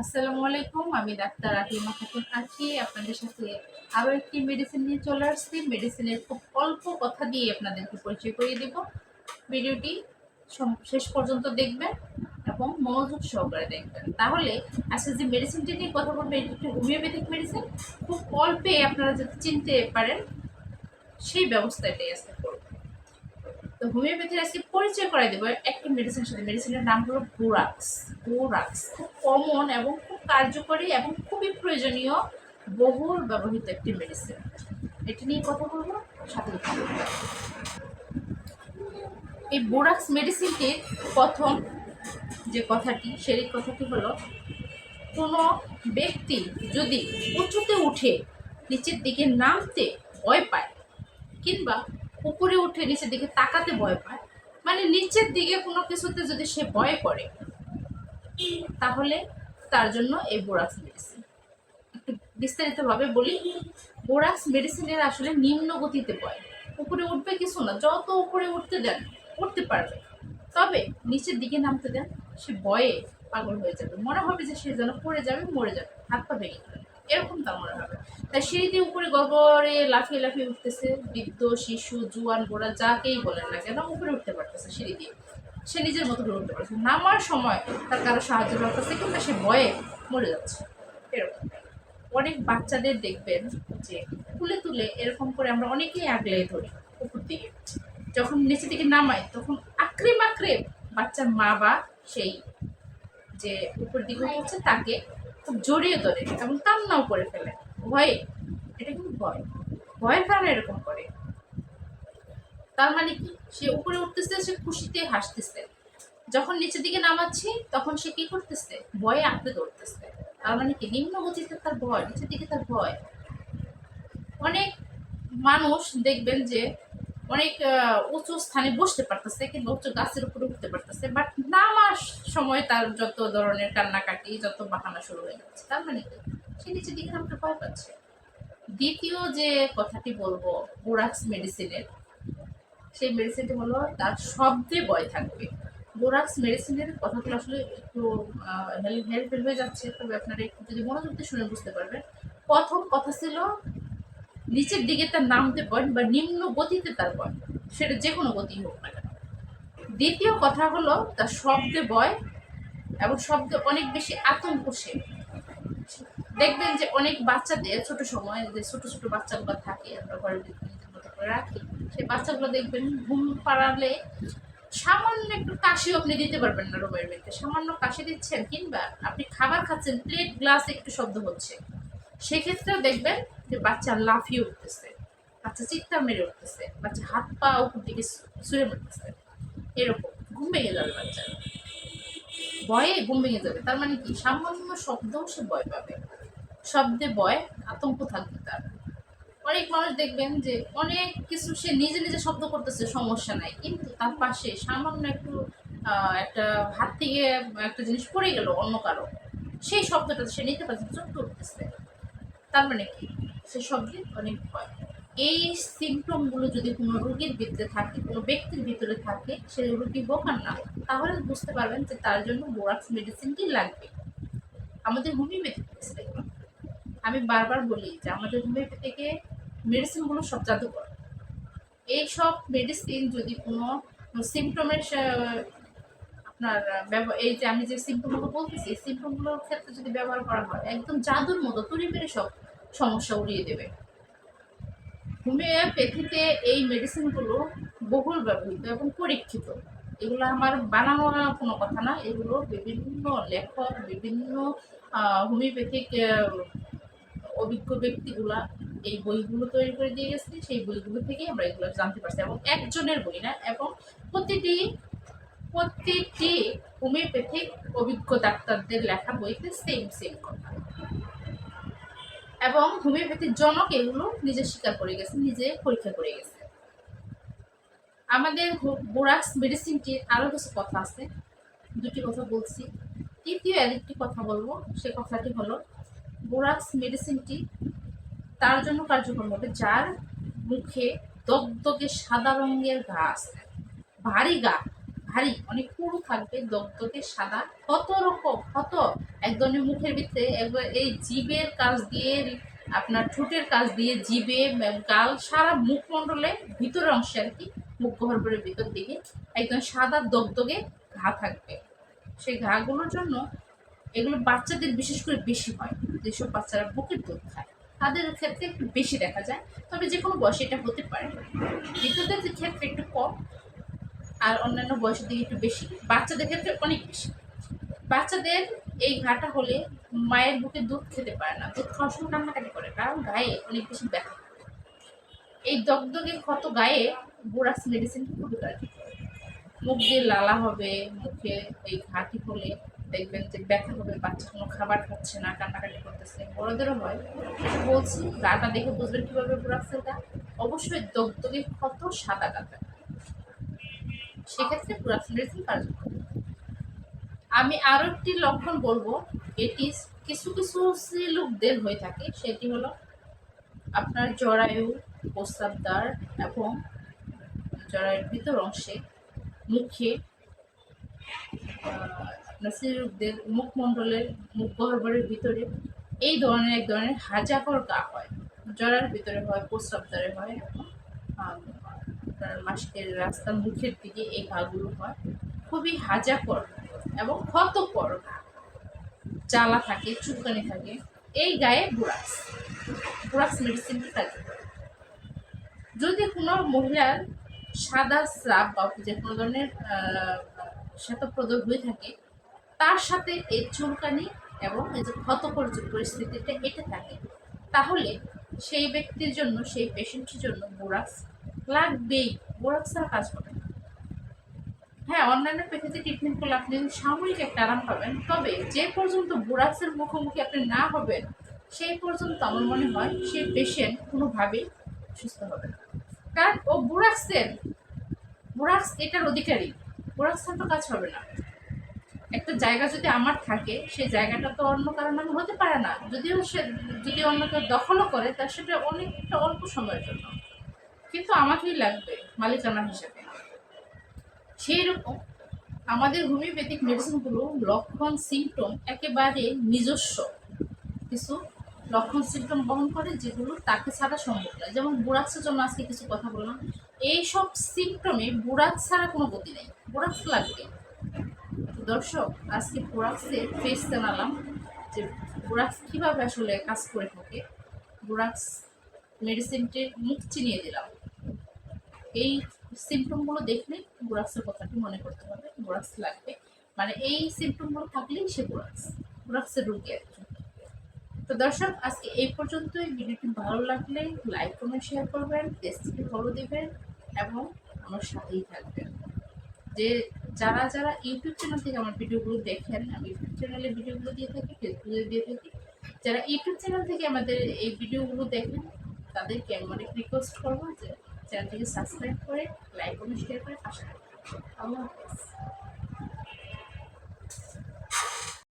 আসসালামু আলাইকুম, আমি ডাক্তার আকিমা খাতুন আছি। আপনাদের সাথে আরও একটি মেডিসিন নিয়ে চলে আসছি। মেডিসিনের খুব অল্প কথা দিয়ে আপনাদেরকে পরিচয় করিয়ে দেব। ভিডিওটি শেষ পর্যন্ত দেখবেন এবং মনোযোগ সহকারে দেখবেন। তাহলে আজকে যে মেডিসিনটি নিয়ে কথা বলব, এটি একটি হোমিওপ্যাথিক মেডিসিন খুব অল্পে আপনারা যাতে চিনতে পারেন, সেই ব্যবস্থাটাই করব তো হোমিওপ্যাথির আজকে পরিচয় করাই দেবো। একটা মেডিসিনের সাথে মেডিসিনের নাম হলো বোরাক্স বোরাক্স খুব কমন এবং খুব কার্যকরী এবং খুবই প্রয়োজনীয়, বহুল ব্যবহৃত একটি মেডিসিন এটি নিয়ে কথা বলব, সাথে এই বোরাক্স মেডিসিনটির প্রথম যে কথাটি, সেই কথাটি হলো, কোনো ব্যক্তি যদি উঁচুতে উঠে নিচের দিকে নামতে ভয় পায়, কিংবা উপরে উঠে নিচের দিকে তাকাতে ভয় পায়। মানে নিচের দিকে কোনো কিছুতে যদি সে ভয় করে, তাহলে তার জন্য এই বোরাক্স মেডিসিন একটু বিস্তারিতভাবে বলি বোরাক্স মেডিসিনের আসলে নিম্ন গতিতে ভয়। উপরে উঠবে কিছু না, যত উপরে উঠতে দেন, উঠতে পারবে। তবে নিচের দিকে নামতে দেন, সে ভয়ে পাগল হয়ে যাবে। মনে হবে যে সে যেন পড়ে যাবে, মরে যাবে, হাত পা ভেঙে যাবে। এরকম তার মনে হবে। তাই সিঁড়ি দিয়ে উপরে গগরে লাফিয়ে লাফিয়ে উঠতেছে, বৃদ্ধ, শিশু, জুয়ান গোড়া যাকেই বলেন না কেন, উপরে উঠতে পারতেছে সিঁড়ি দিয়ে সে নিজের মতো করে উঠতে পারছে নামার সময় তার কারও সাহায্য করতেছে কিংবা সে ভয়ে মরে যাচ্ছে। এরকম। অনেক বাচ্চাদের দেখবেন যে তুলে তুলে এরকম করে আমরা অনেকেই আগলে ধরি উপর দিকে। যখন নিচে দিকে নামাই, তখন আঁকড়ে মাকড়ে বাচ্চার মা বা সেই যে উপর দিকে হচ্ছে তাকে খুব জড়িয়ে ধরে এবং কান্নাও করে ফেলে। ভয়ে এটা কিন্তু ভয়। ভয়ের কারণে এরকম করে। তার মানে কি? সে উপরে উঠতেছে, সে খুশিতে হাসতেছে। যখন নিচের দিকে তখন সে কি করতেছে? ভয়ে তার মানে কি? নিম্ন গতিতে তার ভয়, নিচের দিকে তার ভয়। অনেক মানুষ দেখবেন যে অনেক উঁচু স্থানে বসতে পারতেছে কিংবা উঁচু গাছের উপরে উঠতে পারতেছে। বাট নামার সময় তার যত ধরনের কান্নাকাটি, যত বাহানা শুরু হয়ে যাচ্ছে। তার মানে কি? সে নিচের দিকে নামতে ভয় পাচ্ছে। দ্বিতীয় যে কথাটি বলব, বোরাক্স মেডিসিনের সেই মেডিসিনটি হলো তার শব্দে ভয় থাকবে। বোরাক্স মেডিসিনের কথাগুলো আসলে একটু হেল্পফুল হয়ে যাচ্ছে। তবে আপনারা একটু যদি মনোযোগ দিয়ে শুনে বুঝতে পারবেন, প্রথম কথা ছিল, নিচের দিকে তার নামতে ভয় বা নিম্ন গতিতে তার ভয় সেটা যে কোনো গতি হোক না কেন। দ্বিতীয় কথা হলো, তার শব্দে ভয় এবং শব্দে অনেক বেশি আতঙ্ক সে। দেখবেন যে অনেক বাচ্চাদের ছোট সময় যে ছোট ছোট বাচ্চাগুলো থাকে, আমরা ঘরের ভিতরে মতো করে রাখি, সেই বাচ্চাগুলো দেখবেন ঘুম পাড়ালে সামান্য একটু কাশিও আপনি দিতে পারবেন না রুমের মধ্যে। সামান্য কাশি দিচ্ছেন কিংবা আপনি খাবার খাচ্ছেন প্লেট গ্লাস একটু শব্দ হচ্ছে। সেক্ষেত্রেও দেখবেন যে বাচ্চা লাফিয়ে উঠতেছে, বাচ্চা চিৎকার মেরে উঠতেছে, বাচ্চা হাত পা উপর দিকে শুয়ে উঠতেছে এরকম, ঘুম ভেঙে যাবে বাচ্চা ভয়ে ঘুম ভেঙে যাবে। তার মানে কি? সামান্য শব্দও সে ভয় পাবে। শব্দে বয়, আতঙ্ক থাকবে তার। অনেক মানুষ দেখবেন যে অনেক কিছু সে নিজে নিজে শব্দ করতেছে, সমস্যা নাই। কিন্তু তার পাশে সামান্য একটু একটা হাত থেকে একটা জিনিস পড়ে গেল অন্য কারও, সেই শব্দটা সে নিতে পারছে, চোখ উঠতেছে তার মানে কি? সে শব্দে অনেক ভয়। এই সিমটমগুলো যদি কোনো রোগীর ভিতরে থাকে, কোনো ব্যক্তির ভিতরে থাকে, সে রোগী বোকার না, তাহলে বুঝতে পারবেন যে তার জন্য বোরাক্স মেডিসিনটি লাগবে। আমাদের হোমিওপ্যাথি আমি বারবার বলি যে আমাদের হোমিওপ্যাথিকে মেডিসিনগুলো সব জাদুকর। এই সব মেডিসিন যদি কোনো সিমটমের আপনার এই যে আমি যে সিমটমগুলো বলতেছি, এই সিমটমগুলোর ক্ষেত্রে যদি ব্যবহার করা হয়, একদম জাদুর মতো তুড়ি মেরে সব সমস্যা উড়িয়ে দেবে। হোমিওপ্যাথিতে এই মেডিসিনগুলো বহুল ব্যবহৃত এবং পরীক্ষিত। এগুলো আমার বানানো কোনো কথা না। এগুলো বিভিন্ন লেখক, বিভিন্ন হোমিওপ্যাথিক অভিজ্ঞ ব্যক্তিগুলা এই বইগুলো তৈরি করে দিয়ে গেছে, সেই বইগুলো থেকে আমরা এগুলো জানতে পারছি এবং একজনের বই না, এবং প্রতিটি প্রতিটি হোমিওপ্যাথিক অভিজ্ঞ ডাক্তারদের লেখা বইতে সেম সেম কথা। এবং হোমিওপ্যাথির জনক এগুলো নিজে স্বীকার করে গেছে, নিজে পরীক্ষা করে গেছে। আমাদের বোরাক্স মেডিসিনটির আরও কিছু কথা আছে, দুটি কথা বলছি। তৃতীয় আরেকটি কথা বলব, সে কথাটি হলো বোরাক্স মেডিসিনটি তার জন্য কার্যকর হবে, যার মুখে দগদগে সাদা রঙের ঘা আছে ভারী গা, ভারী অনেক পুরু থাকবে, দগদগে সাদা। কত রকম, কত? একজনের মুখের ভিতরে একবার এই জীবের কাজ দিয়ে, আপনার ঠোঁটের কাজ দিয়ে জিবে গাল, সারা মুখমণ্ডলে ভিতর অংশে আর কি মুখ গহ্বরের ভিতর দিকে একদম সাদা দগদগে ঘা থাকবে। সেই ঘাগুলোর জন্য এগুলো বাচ্চাদের বিশেষ করে বেশি হয়। যেসব বাচ্চারা বুকের দুধ খায়, তাদের ক্ষেত্রে একটু বেশি দেখা যায়। তবে যে কোনো বয়সে এটা হতে পারে। বৃদ্ধদের ক্ষেত্রে একটু কম আর অন্যান্য বয়সের দিকে একটু বেশি, বাচ্চাদের ক্ষেত্রে অনেক বেশি। বাচ্চাদের এই ঘাটা হলে মায়ের বুকে দুধ খেতে পারে না। দুধ খাওয়ার সময় কান্নাকাটি করে, কারণ গায়ে অনেক বেশি ব্যথা। এই দগদগে ক্ষত গায়ে বোরাক্স মেডিসিন খুবই কার্যকর। মুখ দিয়ে লালা হবে, মুখে এই ঘাটি হলে দেখবেন যে ব্যথা হবে বাচ্চা কোনো খাবার খাচ্ছে না, কান্নাকাটি করতেছে, বড়দেরও হয়। বলছি, গাটা দেখে বুঝবেন কীভাবে বোরাক্সের গা অবশ্যই দগদগে ক্ষত, সাদা গাটা সেক্ষেত্রে বোরাক্স মেডিসিন কার্যকর। আমি আরও একটি লক্ষণ বলব, এটি কিছু কিছু লোকদের হয়ে থাকে, সেটি হলো আপনার জরায়ু প্রস্রাবদ্বার এবং জরায়ুর ভিতর অংশে মুখে আপনার মুখমণ্ডলের মুখ গহ্বরের ভিতরে এই ধরনের এক ধরনের হাজাকর গা হয়। জরার ভিতরে হয় প্রস্রাবদ্বারে হয় মাসের রাস্তার মুখের দিকে এই ঘাগুলো হয়। খুবই হাজাকর এবং ক্ষতকর ঘা জ্বালা থাকে চুলকানি থাকে এই গায়ে বুরাক্স। বুরাক্স মেডিসিনটি কাজে যদি কোনো মহিলার সাদা স্রাব বা যে কোনো ধরনের আহ, শ্বেতপ্রদর হয়ে থাকে তার সাথে এই চুলকানি এবং এই যে ক্ষতকর যে পরিস্থিতিটা এটা থাকে, তাহলে সেই ব্যক্তির জন্য, সেই পেশেন্টের জন্য বোরাক্স লাগবেই। বোরাক্স ছাড়া কাজ করে না। হ্যাঁ অন্যান্য পেশিতে ট্রিটমেন্ট করলে আপনি সাময়িক একটা আরাম পাবেন, তবে যে পর্যন্ত বোরাক্সের মুখোমুখি আপনি না হবেন, সেই পর্যন্ত আমার মনে হয় সেই পেশেন্ট কোনোভাবেই সুস্থ হবে না। কারণ ও বোরাক্সের বোরাক্স এটার অধিকারী। বোরাক্স ছাড়া তো কাজ হবে না। একটা জায়গা যদি আমার থাকে, সেই জায়গাটা তো অন্য কারণ নামে হতে পারে না। যদিও সে, যদি অন্য কেউ দখলও করে, তার সেটা অনেকটা অল্প সময়ের জন্য। কিন্তু আমাকেই লাগবে মালিকানা হিসেবে। সেই রকম আমাদের হোমিওপ্যাথিক মেডিসিনগুলো লক্ষণ সিমটম একেবারে নিজস্ব। কিছু লক্ষণ সিমটম বহন করে, যেগুলো তাকে ছাড়া সম্ভব নয়। যেমন বুড়াক্সের জন্য আজকে কিছু কথা বললাম। এইসব সিমটমে বুড়াক্স ছাড়া কোনো গতি নেই। বুড়াক্স লাগবে। দর্শক, আজকে বুড়াক্সের ফেস জানালাম যে বুড়াক্স কীভাবে আসলে কাজ করে থাকে। বুড়াক্স মেডিসিনটির মুখ চিনিয়ে দিলাম। এই সিমটমগুলো দেখলে বোরাক্সের কথাটি মনে করতে হবে, বোরাক্স লাগবে। মানে এই সিমটমগুলো থাকলেই সে বোরাক্স, বোরাক্সের রোগী কি। তো দর্শক, আজকে এই পর্যন্তই। ভিডিওটি ভালো লাগলে লাইক কমেন্ট শেয়ার করবেন পেজটিকে ফলো দেবেন এবং আমার সাথেই থাকবেন। যে যারা যারা ইউটিউব চ্যানেল থেকে আমার ভিডিওগুলো দেখেন, আমি ইউটিউব চ্যানেলে ভিডিওগুলো দিয়ে থাকি ফেসবুকে দিয়ে থাকি, যারা ইউটিউব চ্যানেল থেকে আমাদের এই ভিডিওগুলো দেখেন, তাদেরকে আমি অনেক রিকোয়েস্ট করব যে চ্যানেলটিকে সাবস্ক্রাইব করে লাইক করে শেয়ার করে পাশে আল্লাহ